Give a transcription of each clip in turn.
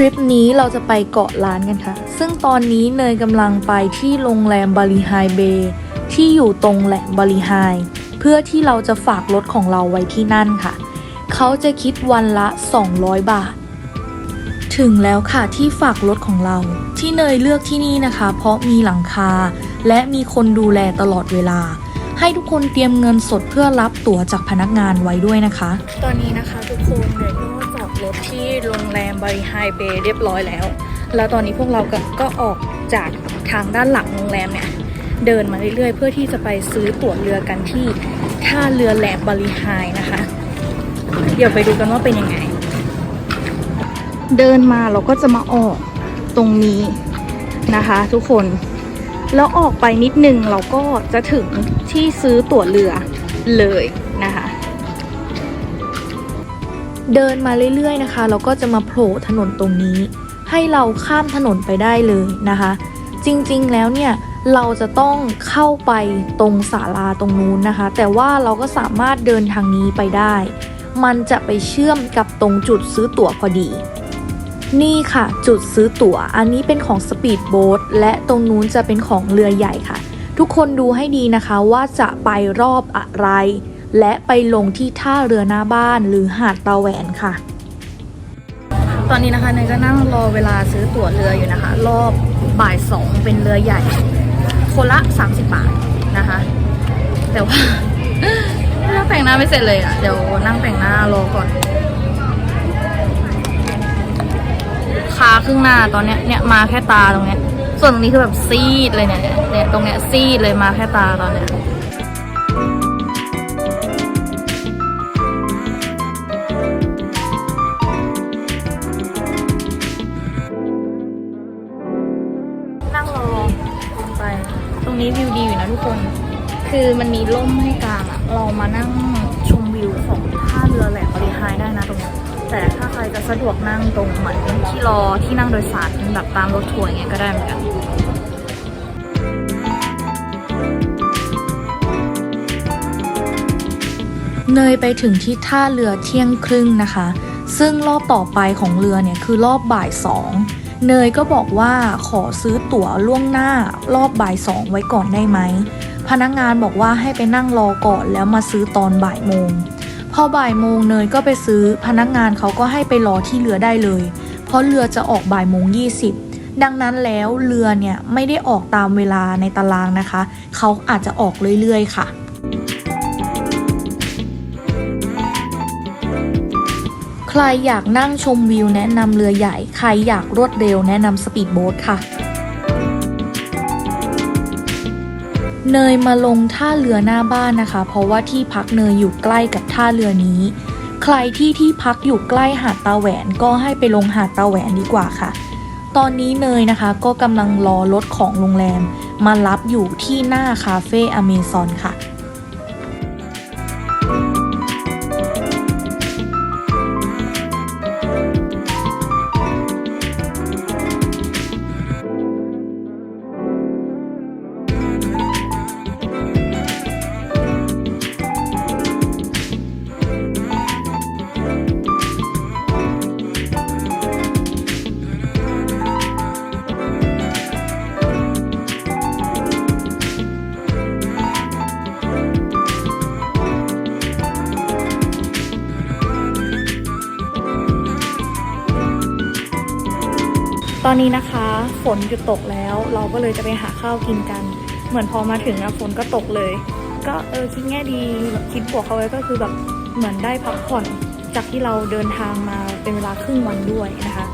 ริปนี้เราจะไปเกาะล้านกันค่ะ ซึ่งตอนนี้เนยกำลังไปที่โรงแรมบาลีไฮเบย์ที่อยู่ตรงแหลมบาลีไฮเพื่อที่เราจะฝากรถของเราไว้ที่นั่นค่ะ เขาจะคิดวันละ 200 บาท ถึงแล้วค่ะที่ฝากรถของเรา ที่เนยเลือกที่นี่นะคะ เพราะมีหลังคา และมีคนดูแลตลอดเวลา ให้ทุกคนเตรียมเงินสดเพื่อรับตั๋วจากพนักงานไว้ด้วยนะคะ ตอนนี้นะคะทุกคนเนยก็จอด รถที่โรงแรมบริไฮเบย์เรียบร้อยแล้ว แล้วตอนนี้พวกเราก็ก็ออกจากทางด้านหลังโรงแรมเนี่ย เดินมาเรื่อยๆ เพื่อที่จะไปซื้อตั๋วเรือกันที่ท่าเรือแหลมบริไฮนะคะ เดี๋ยวไปดูกันว่าเป็นยังไง เดินมาเราก็จะมาออกตรงนี้นะคะ ทุกคน แล้วออกไปนิดนึงเราก็จะถึงที่ซื้อตั๋วเรือเลยนะคะ เดินมาเรื่อยๆนะคะเราก็จะมาโผล่ถนนตรงนี้ ให้เราข้ามถนนไปได้เลยนะคะ จริงๆแล้วเนี่ยเราจะต้องเข้าไปตรงศาลาตรงนู้นนะคะ แต่ว่าเราก็สามารถเดินทางนี้ไปได้ มันจะไปเชื่อมกับตรงจุดซื้อตั๋วพอดี นี่ค่ะจุดซื้อตั๋ว อันนี้เป็นของสปีดโบ๊ทและตรงนู้นจะเป็นของเรือใหญ่ค่ะ ทุกคนดูให้ดีนะคะว่าจะไปรอบอะไร และไปลงที่ท่าเรือหน้าบ้านหรือหาดตาแหวนค่ะ ตอนนี้นะคะเนยก็นั่งรอเวลาซื้อตั๋วเรืออยู่นะคะ รอบบ่ายสองเป็นเรือใหญ่ คนละ 30 บาทนะคะ แต่ว่านั่งแต่งหน้าไม่เสร็จเลยอะ เดี๋ยวนั่งแต่งหน้ารอก่อนคาครึ่งหน้าตอนเนี้ยเนี่ยมาแค่ตาตรงเนี้ย ส่วนตรงนี้คือแบบซีดเลยเนี่ยเนี่ยตรงเนี้ยซีดเลยมาแค่ตาตอนเนี้ย นี้วิวดีอยู่นะทุกคน คือมันมีร่มให้กลางอะเรามานั่งชมวิวของท่าเรือแหลมบริหายได้นะตรงนี้แต่ถ้าใครจะสะดวกนั่งตรงเหมือนที่รอที่นั่งโดยสารแบบตามรถทัวร์อย่างเงี้ยก็ได้เหมือนกันเนยไปถึงที่ท่าเรือเที่ยงครึ่งนะคะ ซึ่งรอบต่อไปของเรือเนี่ยคือรอบบ่ายสอง เนยก็บอกว่าขอซื้อตั๋วล่วงหน้ารอบบ่ายสองไว้ก่อนได้ไหม พนักงานบอกว่าให้ไปนั่งรอก่อนแล้วมาซื้อตอนบ่ายโมง พอบ่ายโมงเนยก็ไปซื้อพนักงานเขาก็ให้ไปรอที่เรือได้เลย เพราะเรือจะออกบ่ายโมงยี่สิบดังนั้นแล้วเรือเนี่ยไม่ได้ออกตามเวลาในตารางนะคะ เขาอาจจะออกเรื่อยๆค่ะ ใครอยากนั่งชมวิวแนะนำเรือใหญ่ ใครอยากรวดเร็วแนะนำสปีดโบ๊ทค่ะ เนยมาลงท่าเรือหน้าบ้านนะคะ เพราะว่าที่พักเนยอยู่ใกล้กับท่าเรือนี้ ใครที่ที่พักอยู่ใกล้หาดตาแหวนก็ให้ไปลงหาดตาแหวนดีกว่าค่ะ ตอนนี้เนยนะคะก็กำลังรอรถของโรงแรม มารับอยู่ที่หน้าคาเฟ่อเมซอนค่ะ นะคะฝนหยุดตกแล้ว เราก็เลยจะไปหาข้าวกินกัน เหมือนพอมาถึงอะฝนก็ตกเลย ก็เออคิดแง่ดีคิดบวกเขาไว้ก็คือแบบเหมือนได้พักผ่อนจากที่เราเดินทางมาเป็นเวลาครึ่งวันด้วยนะคะ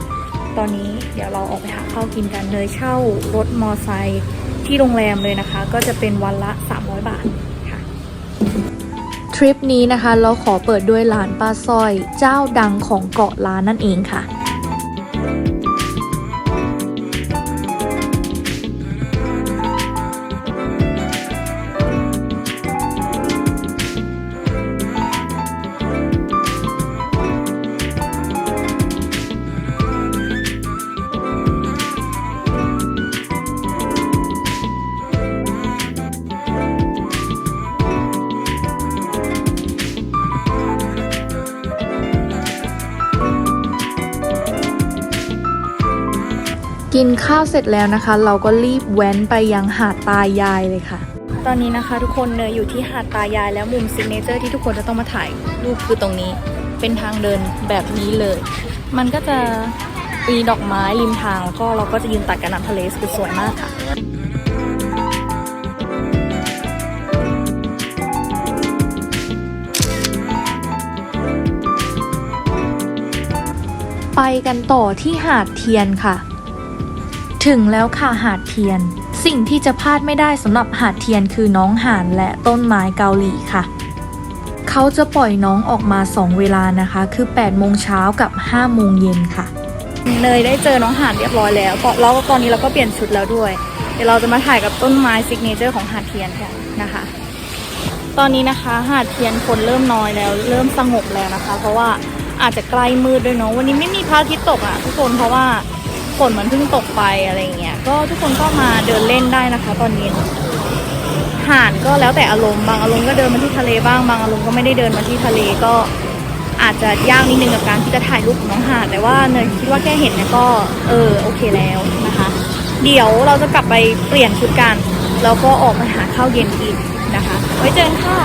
ตอนนี้เดี๋ยวเราออกไปหาข้าวกินกันเลยเช่ารถมอไซค์ที่โรงแรมเลยนะคะ ก็จะเป็นวันละ 300 บาทค่ะทริปนี้นะคะเราขอเปิดด้วยร้านป้าสร้อย เจ้าดังของเกาะล้านนั่นเองค่ะ กินข้าวเสร็จแล้วนะคะ เราก็รีบแว้นไปยังหาดตายายเลยค่ะ ตอนนี้นะคะทุกคนเนยอยู่ที่หาดตายายแล้วมุมซิกเนเจอร์ที่ทุกคนจะต้องมาถ่ายรูปคือตรงนี้ เป็นทางเดินแบบนี้เลย มันก็จะมีดอกไม้ริมทางแล้วก็เราก็จะยืนตัดกับน้ำทะเลคือสวยมากค่ะไปกันต่อที่หาดเทียนค่ะ ถึงแล้วค่ะหาดเทียน สิ่งที่จะพลาดไม่ได้สำหรับหาดเทียนคือน้องห่านและต้นไม้เกาหลีค่ะ เขาจะปล่อยน้องออกมา 2 เวลานะคะ คือ8โมงเช้ากับ5โมงเย็นค่ะ เนยได้เจอน้องห่านเรียบร้อยแล้วแล้วตอนนี้เราก็เปลี่ยนชุดแล้วด้วย เดี๋ยวเราจะมาถ่ายกับต้นไม้ซิกเนเจอร์ของหาดเทียนกันนะคะ ตอนนี้นะคะหาดเทียนคนเริ่มน้อยแล้ว เริ่มสงบแล้วนะคะ เพราะว่าอาจจะใกล้มืดด้วยเนาะวันนี้ไม่มีพระอาทิตย์ตกอะทุกคนเพราะว่า ฝนมันเพิ่งตกไปอะไรเงี้ย ก็ทุกคนก็มาเดินเล่นได้นะคะ ตอนนี้หาดก็แล้วแต่อารมณ์ บางอารมณ์ก็เดินมาที่ทะเลบ้าง บางอารมณ์ก็ไม่ได้เดินมาที่ทะเลก็อาจจะยากนิดนึงกับการที่จะถ่ายรูปน้องหาด แต่ว่าเนยคิดว่าแค่เห็นเนี่ยก็เออโอเคแล้วนะคะ เดี๋ยวเราจะกลับไปเปลี่ยนชุดกัน แล้วก็ออกมาหาข้าวเย็นกินนะคะ ไว้เจอกันค่ะ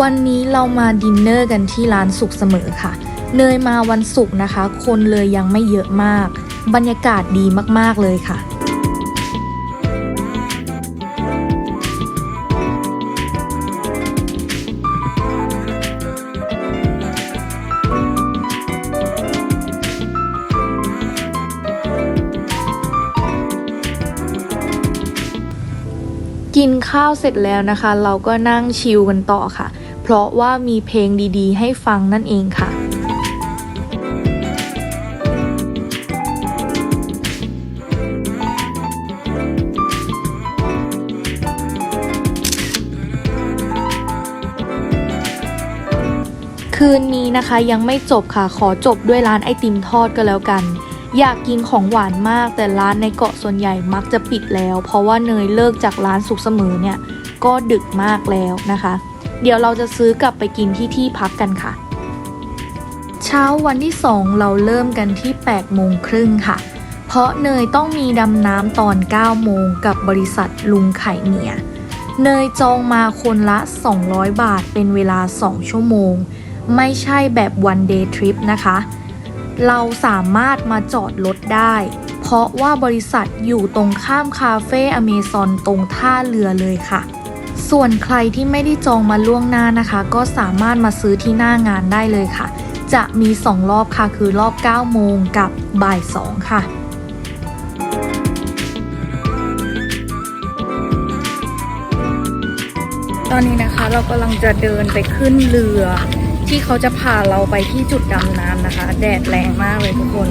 วันนี้เรามาดินเนอร์กันที่ร้านสุขเสมอค่ะ เนยมาวันศุกร์นะคะ คนเลยยังไม่เยอะมาก บรรยากาศดีมากๆเลยค่ะกินข้าวเสร็จแล้วนะคะ เราก็นั่งชิลกันต่อค่ะ เพราะว่ามีเพลงดีๆ ให้ฟังนั่นเองค่ะคืนนี้นะคะยังไม่จบค่ะขอจบด้วยร้านไอติมทอดก็แล้วกัน อยากกินของหวานมากแต่ร้านในเกาะส่วนใหญ่มักจะปิดแล้ว เพราะว่าเนยเลิกจากร้านสุขเสมอเนี่ยก็ดึกมากแล้วนะคะ เดี๋ยวเราจะซื้อกลับไปกินที่ที่พักกันค่ะ เช้าวันที่ 2 เราเริ่มกันที่8โมงครึ่งค่ะ เพราะเนยต้องมีดำน้ำตอน 9 โมงกับบริษัทลุงไข่เมียเนยจองมาคนละ 200 บาทเป็นเวลา 2 ชั่วโมง ไม่ใช่แบบ one day trip นะคะ เราสามารถมาจอดรถได้ เพราะว่าบริษัทอยู่ตรงข้ามคาเฟ่อเมซอนตรงท่าเรือเลยค่ะ ส่วนใครที่ไม่ได้จองมาล่วงหน้านะคะ ก็สามารถมาซื้อที่หน้างานได้เลยค่ะ จะมี 2 รอบค่ะ คือรอบ 9 โมงกับบ่าย 2 ค่ะตอนนี้นะคะเรากำลังจะเดินไปขึ้นเรือ ที่เขาจะพาเราไปที่จุดดำน้ำนะคะ แดดแรงมากเลยทุกคน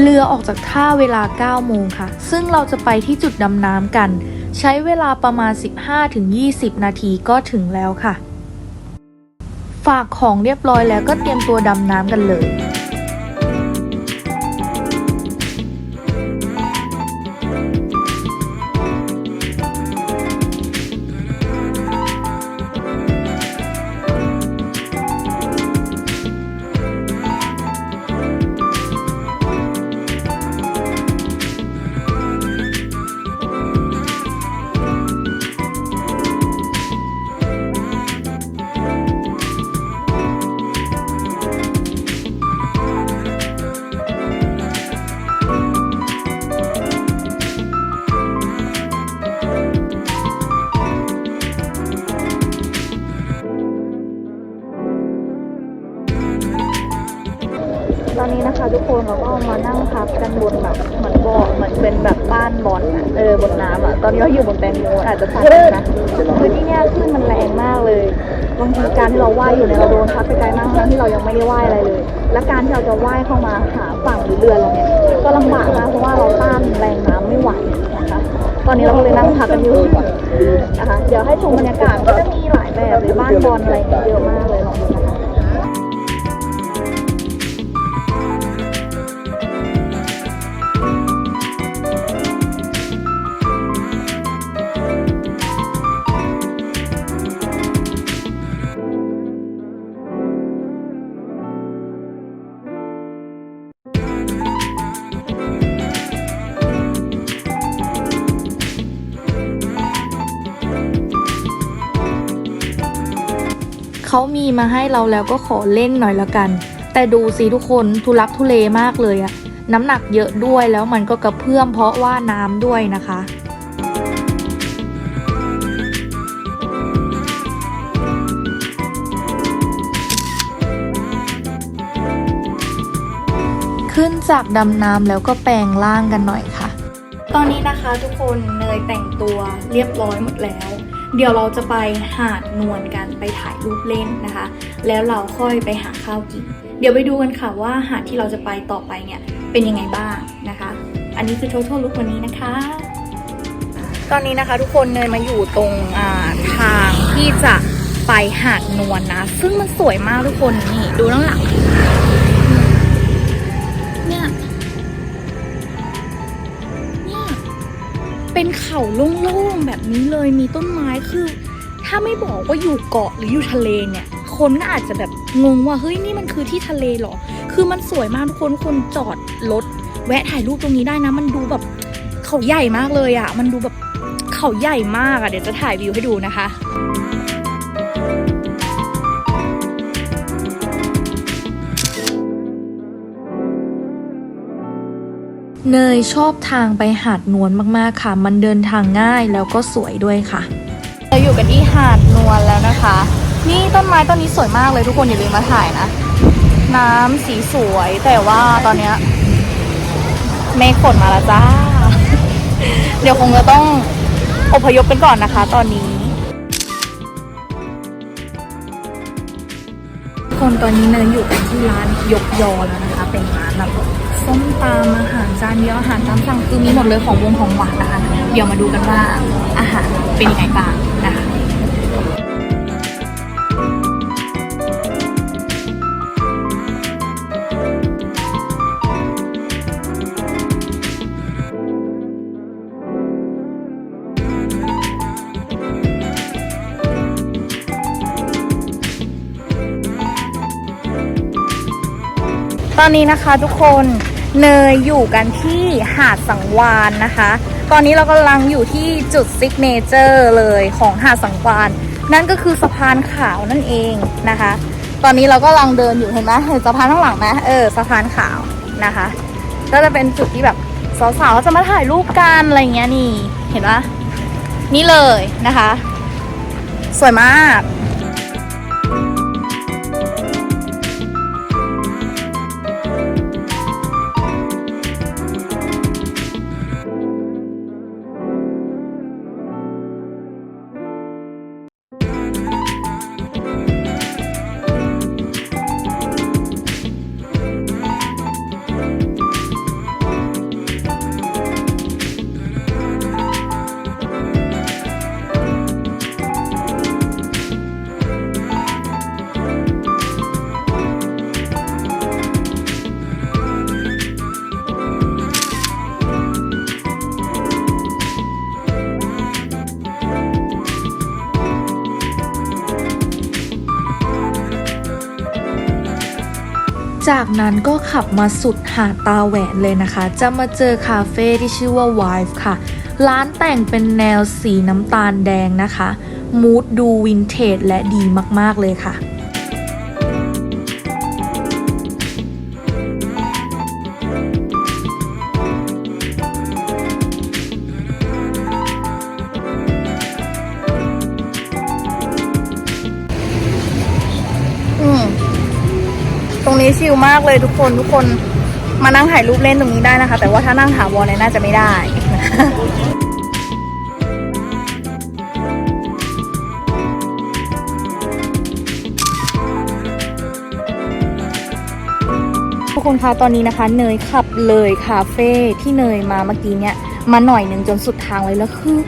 เรือออกจากท่าเวลา 9 โมงค่ะ ซึ่งเราจะไปที่จุดดำน้ำกัน ใช้เวลาประมาณ 15-20 นาทีก็ถึงแล้วค่ะ ฝากของเรียบร้อยแล้วก็เตรียมตัวดำน้ำกันเลย ตอนนี้นะคะ ทุกคนเราก็มานั่งพักกันบนแบบเหมือนบ่อเหมือนเป็นแบบบ้านบอลอะเออบนน้ำอะตอนนี้เราอยู่บนแตงโมอาจจะสั่นนะคือที่เนี้ยคลื่นมันแรงมากเลยบางทีการที่เราว่ายอยู่เนี่ยเราโดนพัดไปไกลมากทั้งที่เรายังไม่ได้ว่ายอะไรเลย และการที่เราจะว่ายเข้ามาหาฝั่งหรือเรือเราเนี่ยก็ลำบากมากเพราะว่าเราต้านแรงน้ำไม่ไหวนะคะตอนนี้เราก็เลยนั่งพักกันอยู่นะคะเดี๋ยวให้ชมบรรยากาศก็จะมีหลายแบบเลยบ้านบอลอะไรเยเยอะมากเลยลองดูนะคะ เขามีมาให้เราแล้วก็ขอเล่นหน่อยละกัน แต่ดูสิทุกคนทุลักทุเลมากเลยอะน้ำหนักเยอะด้วยแล้วมันก็กระเพื่อมเพราะว่าน้ำด้วยนะคะขึ้นจากดำน้ำแล้วก็แปลงร่างกันหน่อยค่ะ ตอนนี้นะคะทุกคนเนยแต่งตัวเรียบร้อยหมดแล้ว เดี๋ยวเราจะไปหาดนวลกันไปถ่ายรูปเล่นนะคะ แล้วเราค่อยไปหาข้าวกิน เดี๋ยวไปดูกันค่ะว่าหาดที่เราจะไปต่อไปเนี่ยเป็นยังไงบ้างนะคะ อันนี้คือ total look วันนี้นะคะ ตอนนี้นะคะทุกคนเนยมาอยู่ตรงทางที่จะไปหาดนวลนะซึ่งมันสวยมากทุกคนนี่ดูด้านหลังเนี่ย เขาโล่งๆแบบนี้เลยมีต้นไม้คือ ถ้าไม่บอกว่าอยู่เกาะหรืออยู่ทะเลเนี่ย คนก็อาจจะแบบงงว่าเฮ้ยนี่มันคือที่ทะเลเหรอ คือมันสวยมากทุกคนคนจอดรถแวะถ่ายรูปตรงนี้ได้นะ มันดูแบบเขาใหญ่มากเลยอะ่ะมันดูแบบเขาใหญ่มากอะ่ะเดี๋ยวจะถ่ายวิวให้ดูนะคะ เนยชอบทางไปหาดนวลมากๆค่ะ มันเดินทางง่ายแล้วก็สวยด้วยค่ะ เราอยู่กันที่หาดนวลแล้วนะคะ นี่ต้นไม้ต้นนี้สวยมากเลยทุกคนอย่าลืมมาถ่ายนะ น้ำสีสวยแต่ว่าตอนเนี้ยเมฆฝนมาแล้วจ้า เดี๋ยวคงจะต้องอพยพกันก่อนนะคะ ตอนนี้คนตอนนี้เนยอยู่กันที่ร้านยกยอแล้วนะคะ เป็นร้านแบบ ส้มตำอาหารจานเดียวอาหารตามสั่งคือมีหมดเลยของวงของหวานนะคะ เดี๋ยวมาดูกันว่าอาหารเป็นยังไงบ้างนะคะตอนนี้นะคะทุกคน เนยอยู่กันที่หาดสังวานนะคะ ตอนนี้เรากำลังอยู่ที่จุดซิกเนเจอร์เลยของหาดสังวาน นั่นก็คือสะพานขาวนั่นเองนะคะ ตอนนี้เราก็กำลังเดินอยู่เห็นไหมเห็นสะพานข้างหลังไหมเออสะพานขาวนะคะ ก็จะเป็นจุดที่แบบสาวๆจะมาถ่ายรูปกันอะไรเงี้ยนี่ เห็นปะนี่เลยนะคะ สวยมาก จากนั้นก็ขับมาสุดหาดตาแหวนเลยนะคะ จะมาเจอคาเฟ่ที่ชื่อว่า Wife ค่ะ ร้านแต่งเป็นแนวสีน้ำตาลแดงนะคะ มูดดูวินเทจและดีมากๆเลยค่ะ ชิลมากเลยทุกคนทุกคนมานั่งถ่ายรูปเล่นตรงนี้ได้นะคะ แต่ว่าถ้านั่งถาวรเนี่ยน่าจะไม่ได้ทุกคนคะตอนนี้นะคะ เนยขับเลยคาเฟ่ที่เนยมาเมื่อกี้เนี่ยมาหน่อยหนึ่งจนสุดทางเลยแล้วคือ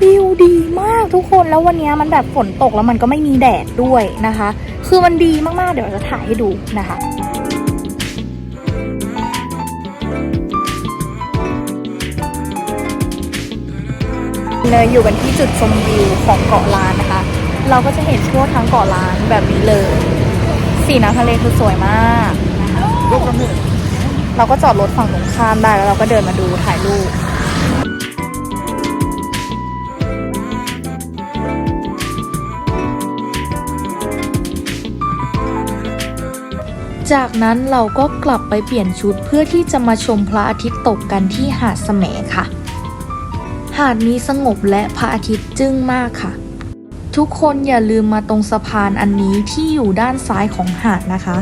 วิวดีมากทุกคนแล้ววันนี้มันแบบฝนตกแล้วมันก็ไม่มีแดดด้วยนะคะ คือมันดีมากๆ เดี๋ยวจะถ่ายให้ดูนะคะ เนยอยู่กันที่จุดชมวิวของเกาะล้านนะคะ เราก็จะเห็นทั่วทั้งเกาะล้านแบบนี้เลย สีน้ำทะเลคือสวยมาก เราก็จอดรถฝั่งตรงข้ามได้แล้วเราก็เดินมาดูถ่ายรูปจากนั้นเราก็กลับไปเปลี่ยนชุดเพื่อที่จะมาชมพระอาทิตย์ตกกันที่หาดแสมค่ะ หาดนี้สงบและพระอาทิตย์จึ้งมากค่ะ ทุกคนอย่าลืมมาตรงสะพานอันนี้ที่อยู่ด้านซ้ายของหาดนะคะ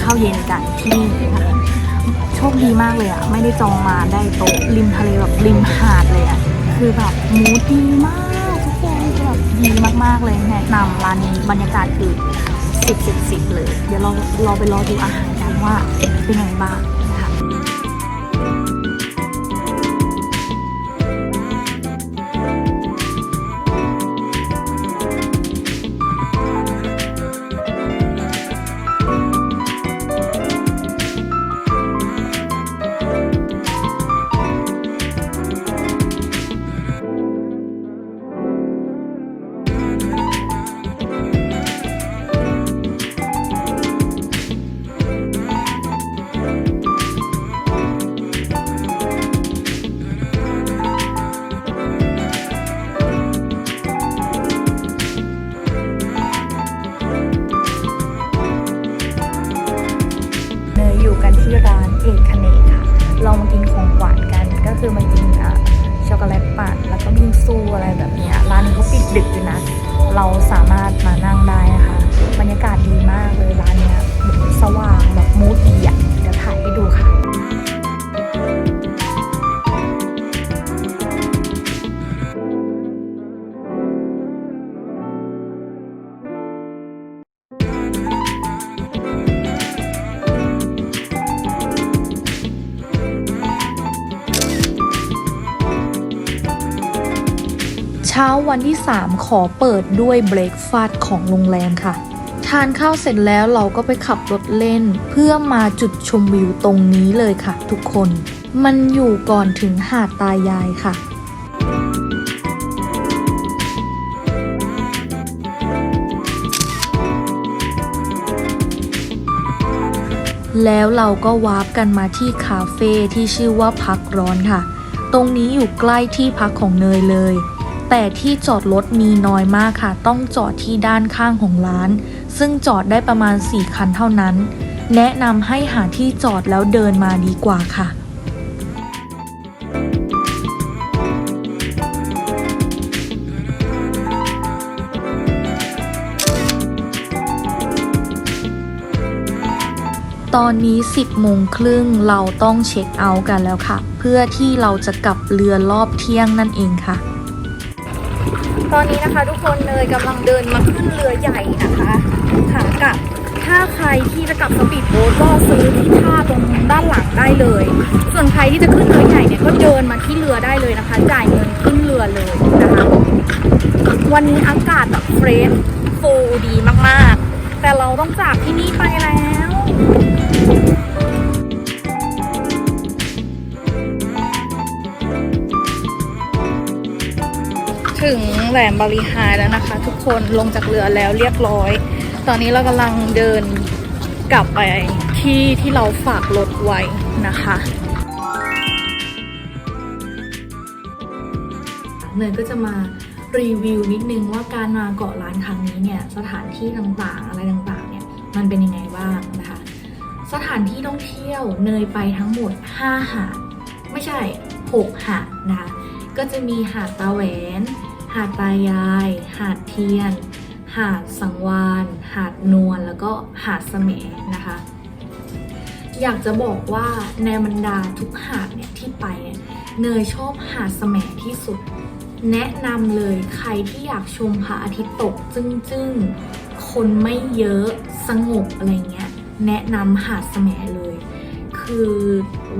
ข้าวเย็นกันที่นี่นะคะโชคดีมากเลยอะ่ะไม่ได้จองมาได้โต๊ะริมทะเลแบบริมหาดเลยอะ่ะคือแบบมูดีมากทุกคนแบบดีมากๆเลยแนะนำร้านนี้บรรยากาศคือสิบสิบสิบเลย เดี๋ยวเราเราไปรอดูอาหารกันว่าเป็นไงบ้าง 3 ขอเปิดด้วยเบรกฟาสต์ของโรงแรมค่ะ ทานข้าวเสร็จแล้วเราก็ไปขับรถเล่น เพื่อมาจุดชมวิวตรงนี้เลยค่ะ ทุกคน มันอยู่ก่อนถึงหาดตายายค่ะแล้วเราก็วาร์ปกันมาที่คาเฟ่ที่ชื่อว่าพักร้อนค่ะ ตรงนี้อยู่ใกล้ที่พักของเนยเลย แต่ที่จอดรถมีน้อยมากค่ะ ต้องจอดที่ด้านข้างของร้าน ซึ่งจอดได้ประมาณ 4 คันเท่านั้น แนะนำให้หาที่จอดแล้วเดินมาดีกว่าค่ะตอนนี้ 10โมงครึ่งเราต้องเช็คเอาท์กันแล้วค่ะ เพื่อที่เราจะกลับเรือรอบเที่ยงนั่นเองค่ะ ตอนนี้นะคะทุกคนเนยกำลังเดินมาขึ้นเรือใหญ่นะคะขากลับถ้าใครที่จะกลับสปีดโบ๊ทก็ซื้อที่ท่าตรงด้านหลังได้เลย ส่วนใครที่จะขึ้นเรือใหญ่เนี่ยก็เดินมาที่เรือได้เลยนะคะ จ่ายเงินขึ้นเรือเลยนะคะ วันนี้อากาศแบบเฟรชฟูลดีมากๆ แต่เราต้องจากที่นี่ไปแล้ว ถึงแหลมบาลีไฮแล้วนะคะ ทุกคนลงจากเรือแล้วเรียบร้อย ตอนนี้เรากำลังเดินกลับไปที่ที่เราฝากรถไว้นะคะเนยก็จะมารีวิวนิดนึงว่าการมาเกาะล้านครั้งนี้เนี่ยสถานที่ต่างๆ อะไรต่างๆเนี่ยมันเป็นยังไงบ้างนะคะ สถานที่ท่องเที่ยวเนยไปทั้งหมด 5 หาดไม่ใช่ 6 หาดนะคะ ก็จะมีหาดตาแหวน หาดตายาย หาดเทียน หาดสังวานหาดนวลแล้วก็หาดเสมนะคะ อยากจะบอกว่าในบรรดาทุกหาดเนี่ยที่ไปเนี่ยเนยชอบหาดเสมที่สุด แนะนำเลยใครที่อยากชมพระอาทิตย์ตกจึ้งๆ คนไม่เยอะสงบอะไรเงี้ยแนะนำหาดแสมเลย คือ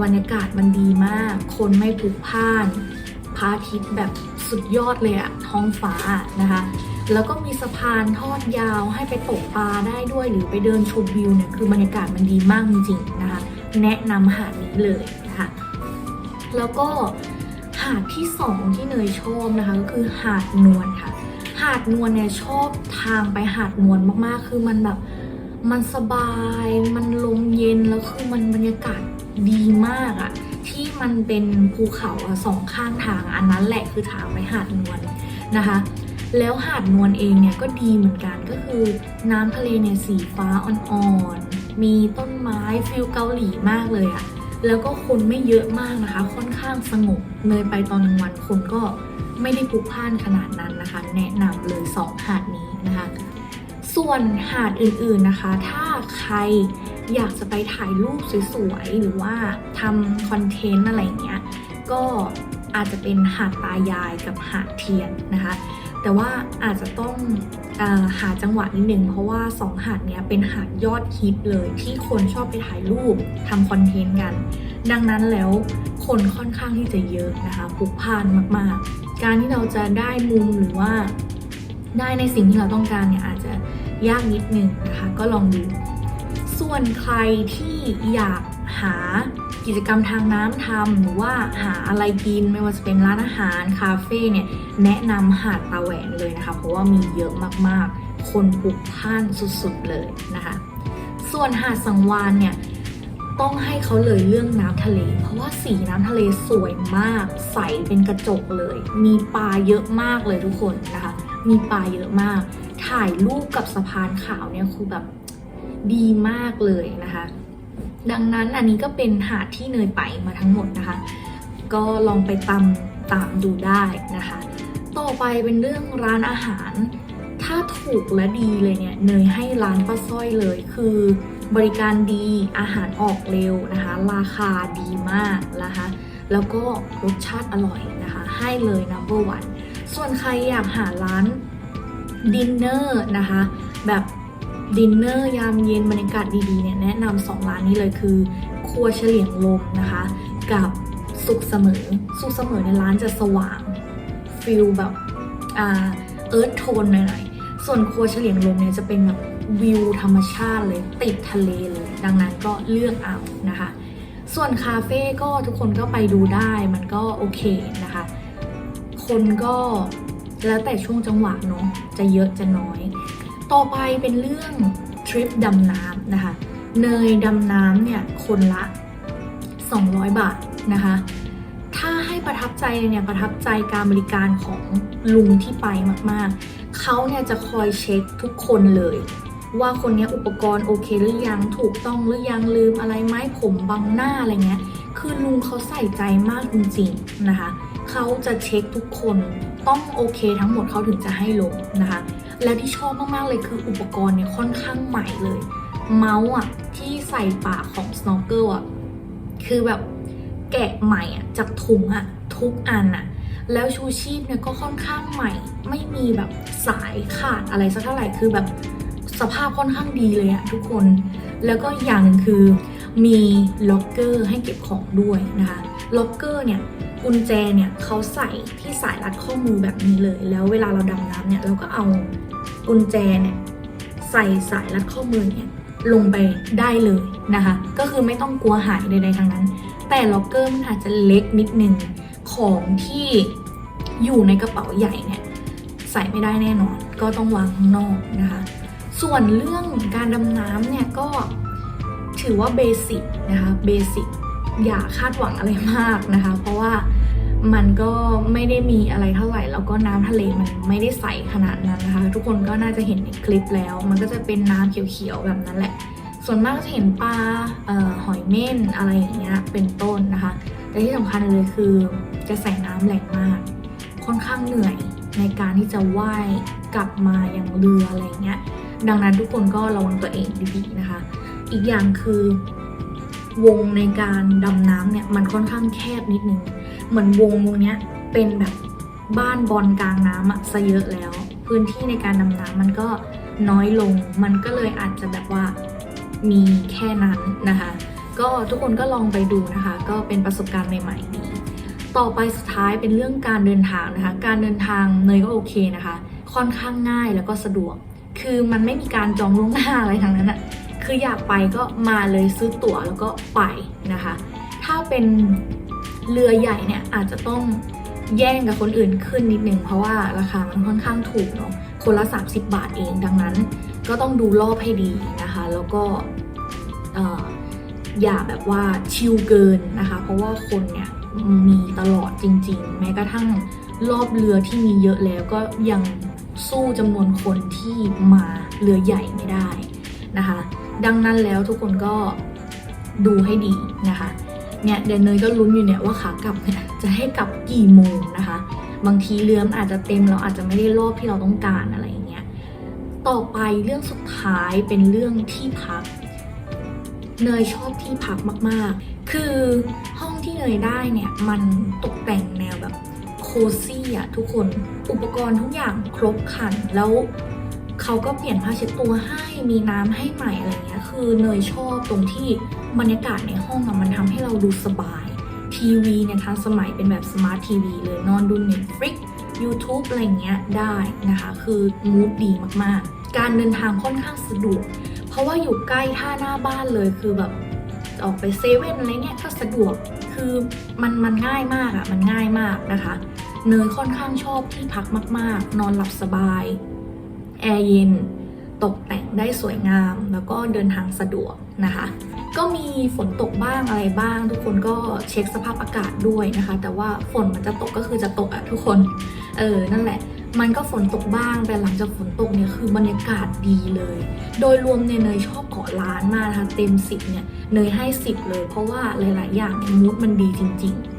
บรรยากาศมันดีมาก คนไม่พลุกพล่าน ระอาทิตย์แบบสุดยอดเลยอะท้องฟ้านะคะ แล้วก็มีสะพานทอดยาวให้ไปตกปลาได้ด้วยหรือไปเดินชมวิวเนี่ยคือบรรยากาศมันดีมากจริงๆนะคะ แนะนำหาดนี้เลยนะคะ แล้วก็หาดที่สองที่เนยชอบนะคะก็คือหาดนวลค่ะ หาดนวลเนี่ยชอบทางไปหาดนวลมากๆ คือมันแบบมันสบาย มันลมเย็นแล้วคือมันบรรยากาศดีมากอะ ที่มันเป็นภูเขาสองข้างทาง อันนั้นแหละคือทางไปหาดนวลนะคะ แล้วหาดนวลเองเนี่ยก็ดีเหมือนกันก็คือน้ำทะเลเนี่ยสีฟ้าอ่อนๆ มีต้นไม้ฟิลเกาหลีมากเลยอะแล้วก็คนไม่เยอะมากนะคะ ค่อนข้างสงบเนยไปตอนกลางวันคนก็ไม่ได้พลุกพล่านขนาดนั้นนะคะ แนะนำเลยสองหาดนี้นะคะ ส่วนหาดอื่นๆนะคะ ถ้าใคร อยากจะไปถ่ายรูปสวยๆ หรือว่าทำคอนเทนต์อะไรเงี้ย ก็อาจจะเป็นหาดตายายกับหาดเทียนนะคะ แต่ว่าอาจจะต้องอหาจังหวะนิดนึงเพราะว่าสองหาดเนี้ยเป็นหาดยอดฮิตเลยที่คนชอบไปถ่ายรูปทำคอนเทนต์กัน ดังนั้นแล้วคนค่อนข้างที่จะเยอะนะคะพลุกพล่านมากๆ การที่เราจะได้มุมหรือว่าได้ในสิ่งที่เราต้องการเนี่ยอาจจะยากนิดนึงนะคะก็ลองดู ส่วนใครที่อยากหากิจกรรมทางน้ำทำหรือว่าหาอะไรกินไม่ว่าจะเป็นร้านอาหารคาเฟ่เนี่ยแนะนำหาดตาแหวนเลยนะคะ เพราะว่ามีเยอะมากๆ คนปลุกพล่านสุดๆเลยนะคะ ส่วนหาดสังวานเนี่ยต้องให้เขาเลยเรื่องน้ำทะเล เพราะว่าสีน้ำทะเลสวยมาก ใสเป็นกระจกเลย มีปลาเยอะมากเลยทุกคนนะคะ มีปลาเยอะมาก ถ่ายรูปกับสะพานขาวเนี่ยคือแบบ ดีมากเลยนะคะ ดังนั้นอันนี้ก็เป็นหาดที่เนยไปมาทั้งหมดนะคะ ก็ลองไปตามตามดูได้นะคะ ต่อไปเป็นเรื่องร้านอาหาร ถ้าถูกและดีเลยเนี่ยเนยให้ร้านป้าสร้อยเลย คือบริการดีอาหารออกเร็วนะคะ ราคาดีมากนะคะแล้วก็รสชาติอร่อยนะคะ ให้เลย number one ส่วนใครอยากหาร้านดินเนอร์นะคะ แบบ ดินเนอร์ยามเย็นบรรยากาศดีๆเนี่ยแนะนำสองร้านนี้เลยคือ ครัวเฉลียงลมนะคะ กับสุขเสมอ สุขเสมอในร้านจะสว่างฟิลแบบอ่าเอิร์ธโทนหน่อยๆ ส่วนครัวเฉลียงลมเนี่ยจะเป็นแบบวิวธรรมชาติเลยติดทะเลเลย ดังนั้นก็เลือกเอานะคะ ส่วนคาเฟ่ก็ทุกคนก็ไปดูได้มันก็โอเคนะคะ คนก็แล้วแต่ช่วงจังหวะเนาะจะเยอะจะน้อย ต่อไปเป็นเรื่องทริปดำน้ำนะคะ เนยดำน้ำเนี่ยคนละ 200 บาทนะคะ ถ้าให้ประทับใจเนี่ยประทับใจการบริการของลุงที่ไปมากๆ เขาเนี่ยจะคอยเช็คทุกคนเลย ว่าคนนี้อุปกรณ์โอเคหรือยังถูกต้องหรือยังลืมอะไรไหมผมบังหน้าอะไรเงี้ย คือลุงเขาใส่ใจมากจริงๆนะคะ เขาจะเช็คทุกคนต้องโอเคทั้งหมดเขาถึงจะให้ลงนะคะ และที่ชอบมาก ๆ เลยคืออุปกรณ์เนี่ยค่อนข้างใหม่เลย เมาส์อะ ที่ใส่ปากของ snorkel อะ คือแบบแกะใหม่อะ จากถุงอะ ทุกอันอะ แล้วชูชีพเนี่ยก็ค่อนข้างใหม่ ไม่มีแบบสายขาดอะไรสักเท่าไหร่คือแบบสภาพค่อนข้างดีเลยอะทุกคน แล้วก็อย่างนึงคือมีล็อกเกอร์ให้เก็บของด้วยนะคะ ล็อกเกอร์เนี่ยกุญแจเนี่ยเขาใส่ที่สายรัดข้อมือแบบนี้เลย แล้วเวลาเราดำน้ำเนี่ยเราก็เอา กุญแจเนี่ยใส่สายรัดข้อมือเนี่ยลงไปได้เลยนะคะ ก็คือไม่ต้องกลัวหายใดๆทั้งนั้น แต่ล็อกเกอร์มันอาจจะเล็กนิดนึงของที่อยู่ในกระเป๋าใหญ่เนี่ยใส่ไม่ได้แน่นอน ก็ต้องวางข้างนอกนะคะ ส่วนเรื่องการดำน้ำเนี่ยก็ถือว่าเบสิกนะคะเบสิกอย่าคาดหวังอะไรมากนะคะ เพราะว่า มันก็ไม่ได้มีอะไรเท่าไหร่ แล้วก็น้ำทะเลมันไม่ได้ใสขนาดนั้นนะคะ ทุกคนก็น่าจะเห็นในคลิปแล้ว มันก็จะเป็นน้ำเขียวๆแบบนั้นแหละ ส่วนมากจะเห็นปลาออหอยเม่นอะไรอย่างเงี้ยเป็นต้นนะคะ แต่ที่สำคัญเลยคือจะใส่น้ำแรงมาก ค่อนข้างเหนื่อยในการที่จะว่ายกลับมาอย่างเรืออะไรเงี้ย ดังนั้นทุกคนก็ระวังตัวเองดีๆนะคะ อีกอย่างคือวงในการดำน้ำเนี่ยมันค่อนข้างแคบนิดนึง เหมือนวงวงเนี้ยเป็นแบบบ้านบอลกลางน้ำอะซะเยอะแล้ว พื้นที่ในการดำน้ำมันก็น้อยลง มันก็เลยอาจจะแบบว่ามีแค่นั้นนะคะ ก็ทุกคนก็ลองไปดูนะคะ ก็เป็นประสบการณ์ใหม่ๆดีต่อไปสุดท้ายเป็นเรื่องการเดินทางนะคะ การเดินทางเนยก็โอเคนะคะ ค่อนข้างง่ายแล้วก็สะดวก คือมันไม่มีการจองล่วงหน้าอะไรทั้งนั้นอะคืออยากไปก็มาเลยซื้อตั๋วแล้วก็ไปนะคะ ถ้าเป็น เรือใหญ่เนี่ยอาจจะต้องแย่งกับคนอื่นขึ้นนิดนึง เพราะว่าราคามันค่อนข้างถูกเนาะคนละ 30 บาทเองดังนั้น ก็ต้องดูรอบให้ดีนะคะ แล้วก็ออย่าแบบว่าชิลเกินนะคะ เพราะว่าคนเนี่ยมีตลอดจริง ๆ แม้กระทั่งรอบเรือที่มีเยอะแล้วก็ยังสู้จำนวนคนที่มาเรือใหญ่ไม่ได้นะคะ ดังนั้นแล้วทุกคนก็ดูให้ดีนะคะ เนี่ยเดนเนยก็ลุ้นอยู่เนี่ยว่าขากลับเนี่ยจะให้กลับกี่โมงนะคะ บางทีเรือมันอาจจะเต็มเราอาจจะไม่ได้รอบที่เราต้องการอะไรอย่างเงี้ยต่อไปเรื่องสุดท้ายเป็นเรื่องที่พัก เนยชอบที่พักมากๆ คือห้องที่เนยได้เนี่ยมันตกแต่งแนวแบบโคซี่อะทุกคนอุปกรณ์ทุกอย่างครบครันแล้วเขาก็เปลี่ยนผ้าเช็ดตัวให้มีน้ำให้ใหม่อะไรเงี้ยคือเนยชอบตรงที่ บรรยากาศในห้องอะมันทำให้เราดูสบาย ทีวีเนี่ยทันสมัยเป็นแบบสมาร์ททีวีเลยนอนดู Netflix YouTube อะไรเงี้ยได้นะคะ คือมูดดีมากๆ การเดินทางค่อนข้างสะดวก เพราะว่าอยู่ใกล้ท่าหน้าบ้านเลยคือแบบออกไปเซเว่นอะไรเงี้ยก็สะดวกคือมันมันง่ายมากอะ่ะมันง่ายมากนะคะเนยค่อนข้างชอบที่พักมาก ๆ นอนหลับสบาย แอร์เย็น ตกแต่งได้สวยงาม แล้วก็เดินทางสะดวกนะคะ ก็มีฝนตกบ้างอะไรบ้าง ทุกคนก็เช็คสภาพอากาศด้วยนะคะ แต่ว่าฝนมันจะตกก็คือจะตกอะทุกคน เออ นั่นแหละ มันก็ฝนตกบ้าง แต่หลังจากฝนตกเนี่ยคือบรรยากาศดีเลย โดยรวมเนี่ยเนยชอบเกาะล้านมากนะคะ เต็มสิบเนี่ยเนยให้สิบเลย เพราะว่าหลาย ๆ อย่างมูดมันดีจริง ๆ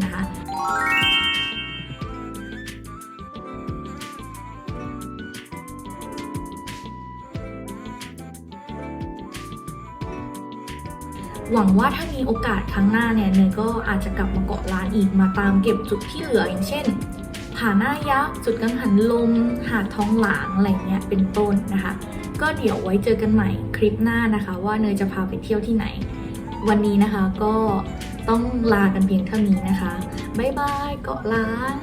หวังว่าถ้ามีโอกาสครั้งหน้าเนี่ยเนยก็อาจจะกลับมาเกาะล้านอีกมาตามเก็บจุดที่เหลืออย่างเช่นผาหน้ายักษ์จุดกังหันลม หาดท้องหลางอะไรเงี้ยเป็นต้นนะคะ ก็เดี๋ยวไว้เจอกันใหม่คลิปหน้านะคะ ว่าเนยจะพาไปเที่ยวที่ไหน วันนี้นะคะก็ต้องลากันเพียงเท่านี้นะคะ บ๊ายบายเกาะล้าน